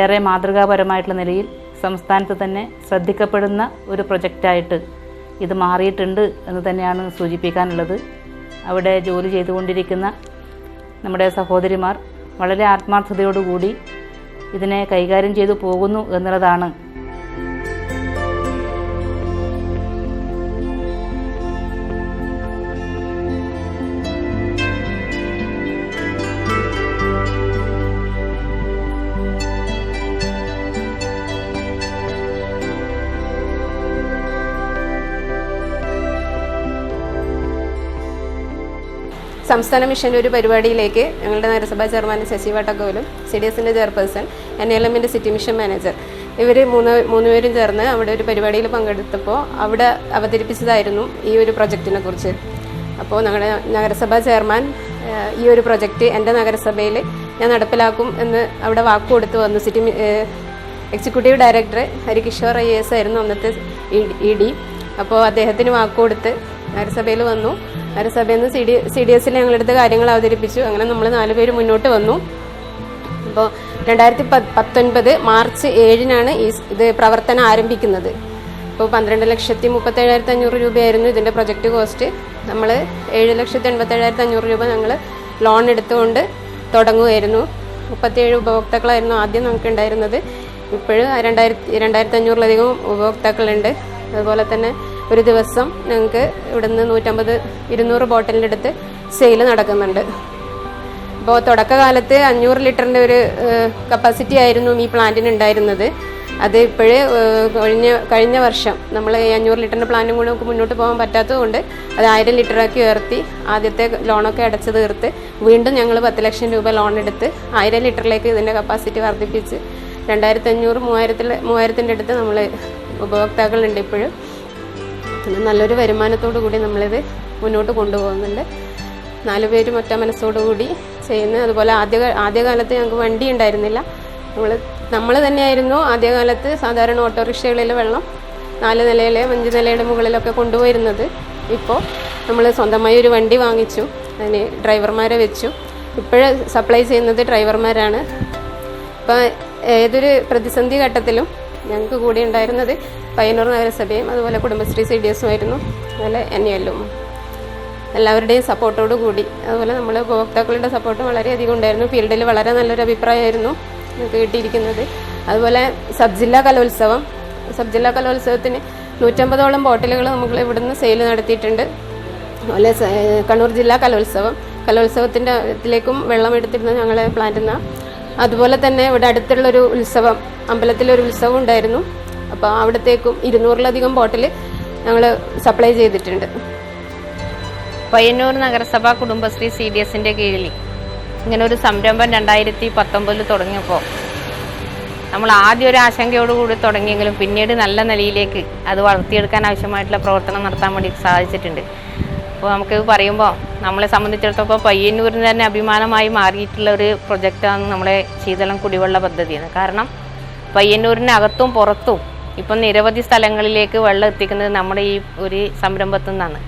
ഏറെ മാതൃകാപരമായിട്ടുള്ള നിലയിൽ സംസ്ഥാനത്ത് തന്നെ ശ്രദ്ധിക്കപ്പെടുന്ന ഒരു പ്രൊജക്റ്റായിട്ട് ഇത് മാറിയിട്ടുണ്ട് എന്ന് തന്നെയാണ് സൂചിപ്പിക്കാനുള്ളത്. അവിടെ ജോലി ചെയ്തുകൊണ്ടിരിക്കുന്ന നമ്മുടെ സഹോദരിമാർ വളരെ ആത്മാർത്ഥതയോടുകൂടി ഇതിനെ കൈകാര്യം ചെയ്തു പോകുന്നു എന്നുള്ളതാണ് സംസ്ഥാന മിഷന്റെ ഒരു പരിപാടിയിലേക്ക് ഞങ്ങളുടെ നഗരസഭാ ചെയർമാൻ ശശി വട്ടക്കോലും സി ഡി എസിന്റെ ചെയർപേഴ്സൺ എൻ എൽ എമ്മിന്റെ സിറ്റി മിഷൻ മാനേജർ. ഇവർ മൂന്ന് മൂന്നുപേരും ചേർന്ന് അവിടെ ഒരു പരിപാടിയിൽ പങ്കെടുത്തപ്പോൾ അവിടെ അവതരിപ്പിച്ചതായിരുന്നു ഈ ഒരു പ്രൊജക്റ്റിനെ കുറിച്ച്. അപ്പോൾ ഞങ്ങളുടെ നഗരസഭാ ചെയർമാൻ ഈ ഒരു പ്രൊജക്റ്റ് എന്റെ നഗരസഭയിൽ ഞാൻ നടപ്പിലാക്കും എന്ന് അവിടെ വാക്ക് കൊടുത്തു വന്നു. City executive director Harikishore I S ആയിരുന്നു അന്നത്തെ ഇ ഡി. അപ്പോൾ അദ്ദേഹത്തിന് വാക്ക് കൊടുത്ത് നഗരസഭയിൽ വന്നു. നഗരസഭയിൽ നിന്ന് സി ഡി സി ഡി എസിൽ ഞങ്ങളെടുത്ത് കാര്യങ്ങൾ അവതരിപ്പിച്ചു. അങ്ങനെ നമ്മൾ നാല് പേര് മുന്നോട്ട് വന്നു. അപ്പോൾ രണ്ടായിരത്തി പത്തൊൻപത് മാർച്ച് ഏഴിനാണ് ഈ ഇത് പ്രവർത്തനം ആരംഭിക്കുന്നത്. അപ്പോൾ പന്ത്രണ്ട് ലക്ഷത്തി മുപ്പത്തേഴായിരത്തി അഞ്ഞൂറ് രൂപയായിരുന്നു ഇതിന്റെ പ്രൊജക്റ്റ് കോസ്റ്റ്. നമ്മൾ ഏഴ് ലക്ഷത്തി എൺപത്തേഴായിരത്തി അഞ്ഞൂറ് രൂപ ഞങ്ങൾ ലോൺ എടുത്തുകൊണ്ട് തുടങ്ങുമായിരുന്നു മുപ്പത്തിയേഴ് ഉപഭോക്താക്കളായിരുന്നു ആദ്യം നമുക്ക് ഉണ്ടായിരുന്നത് ഇപ്പോഴും രണ്ടായിരത്തി രണ്ടായിരത്തി അഞ്ഞൂറിലധികം ഉപഭോക്താക്കളുണ്ട്. അതുപോലെ തന്നെ ഒരു ദിവസം ഞങ്ങൾക്ക് ഇവിടുന്ന് നൂറ്റമ്പത് ഇരുന്നൂറ് ബോട്ടിലിന്റെ അടുത്ത് സെയിൽ നടക്കുന്നുണ്ട്. അപ്പോൾ തുടക്കകാലത്ത് അഞ്ഞൂറ് ലിറ്ററിന്റെ ഒരു കപ്പാസിറ്റി ആയിരുന്നു ഈ പ്ലാന്റിന് ഉണ്ടായിരുന്നത് അത് ഇപ്പോഴേ കഴിഞ്ഞ കഴിഞ്ഞ വർഷം നമ്മൾ ഈ അഞ്ഞൂറ് ലിറ്ററിന്റെ പ്ലാന്റും കൂടെ നമുക്ക് മുന്നോട്ട് പോകാൻ പറ്റാത്തതുകൊണ്ട് അത് ആയിരം ലിറ്ററാക്കി ഉയർത്തി ആദ്യത്തെ ലോണൊക്കെ അടച്ച് തീർത്ത് വീണ്ടും ഞങ്ങൾ പത്ത് ലക്ഷം രൂപ ലോൺ എടുത്ത് ആയിരം ലിറ്ററിലേക്ക് ഇതിന്റെ കപ്പാസിറ്റി വർദ്ധിപ്പിച്ച് രണ്ടായിരത്തി അഞ്ഞൂറ് മൂവായിരത്തിൽ മൂവായിരത്തിന്റെ അടുത്ത് നമ്മൾ ഉപഭോക്താക്കളുണ്ട് ഇപ്പോഴും. പിന്നെ നല്ലൊരു വരുമാനത്തോടു കൂടി നമ്മളിത് മുന്നോട്ട് കൊണ്ടുപോകുന്നുണ്ട്. നാല് പേരും ഒറ്റ മനസ്സോടുകൂടി ചെയ്യുന്നത് അതുപോലെ ആദ്യ ആദ്യകാലത്ത് ഞങ്ങൾക്ക് വണ്ടി ഉണ്ടായിരുന്നില്ല. നമ്മൾ നമ്മൾ തന്നെയായിരുന്നു ആദ്യകാലത്ത് സാധാരണ ഓട്ടോറിക്ഷകളിൽ വെള്ളം നാല് നിലയിലെ അഞ്ച് നിലയുടെ മുകളിലൊക്കെ കൊണ്ടുപോയിരുന്നത്. ഇപ്പോൾ നമ്മൾ സ്വന്തമായി ഒരു വണ്ടി വാങ്ങിച്ചു അതിന് ഡ്രൈവർമാരെ വെച്ചു. ഇപ്പോഴ് സപ്ലൈ ചെയ്യുന്നത് ഡ്രൈവർമാരാണ്. ഇപ്പോൾ ഏതൊരു പ്രതിസന്ധി ഘട്ടത്തിലും ഞങ്ങൾക്ക് കൂടെ ഉണ്ടായിരുന്നത് പയ്യന്നൂർ നഗരസഭയും അതുപോലെ കുടുംബശ്രീ സി ഡി എസും ആയിരുന്നു അതുപോലെ എൻ എല്ലും. എല്ലാവരുടെയും സപ്പോർട്ടോട് കൂടി. അതുപോലെ നമ്മൾ ഉപഭോക്താക്കളുടെ സപ്പോർട്ട് വളരെയധികം ഉണ്ടായിരുന്നു. ഫീൽഡിൽ വളരെ നല്ലൊരു അഭിപ്രായമായിരുന്നു ഞങ്ങൾക്ക് കിട്ടിയിരിക്കുന്നത്. അതുപോലെ സബ് ജില്ലാ കലോത്സവം. സബ് ജില്ലാ കലോത്സവത്തിന് നൂറ്റമ്പതോളം ബോട്ടിലുകൾ നമ്മൾ ഇവിടുന്ന് സെയിൽ നടത്തിയിട്ടുണ്ട്. അതുപോലെ കണ്ണൂർ ജില്ലാ കലോത്സവം. കലോത്സവത്തിന്റെ ഇതിലേക്കും വെള്ളം എടുത്തിരുന്ന ഞങ്ങളെ പ്ലാന്റിൽ നിന്നാണ് അതുപോലെ തന്നെ ഇവിടെ അടുത്തുള്ളൊരു ഉത്സവം അമ്പലത്തിലൊരു ഉത്സവം ഉണ്ടായിരുന്നു. അപ്പോൾ അവിടത്തേക്കും ഇരുന്നൂറിലധികം ബോട്ടിൽ ഞങ്ങൾ സപ്ലൈ ചെയ്തിട്ടുണ്ട്. പയ്യന്നൂർ നഗരസഭ കുടുംബശ്രീ സി ഡി എസിന്റെ കീഴിൽ ഇങ്ങനെ ഒരു സംരംഭം രണ്ടായിരത്തി പത്തൊമ്പതിൽ തുടങ്ങിയപ്പോൾ നമ്മൾ ആദ്യം ഒരു ആശങ്കയോടുകൂടി തുടങ്ങിയെങ്കിലും പിന്നീട് നല്ല നിലയിലേക്ക് അത് വളർത്തിയെടുക്കാൻ ആവശ്യമായിട്ടുള്ള പ്രവർത്തനം നടത്താൻ വേണ്ടി സാധിച്ചിട്ടുണ്ട്. അപ്പോൾ നമുക്ക് പറയുമ്പോൾ നമ്മളെ സംബന്ധിച്ചിടത്തോളം പയ്യന്നൂരിന് തന്നെ അഭിമാനമായി മാറിയിട്ടുള്ള ഒരു പ്രൊജക്റ്റാണ് നമ്മളെ ശീതളം കുടിവെള്ള പദ്ധതിയാണ് കാരണം പയ്യന്നൂരിനകത്തും പുറത്തും ഇപ്പം നിരവധി സ്ഥലങ്ങളിലേക്ക് വെള്ളം എത്തിക്കുന്നത് നമ്മുടെ ഈ ഒരു സംരംഭത്തിൽ നിന്നാണ്.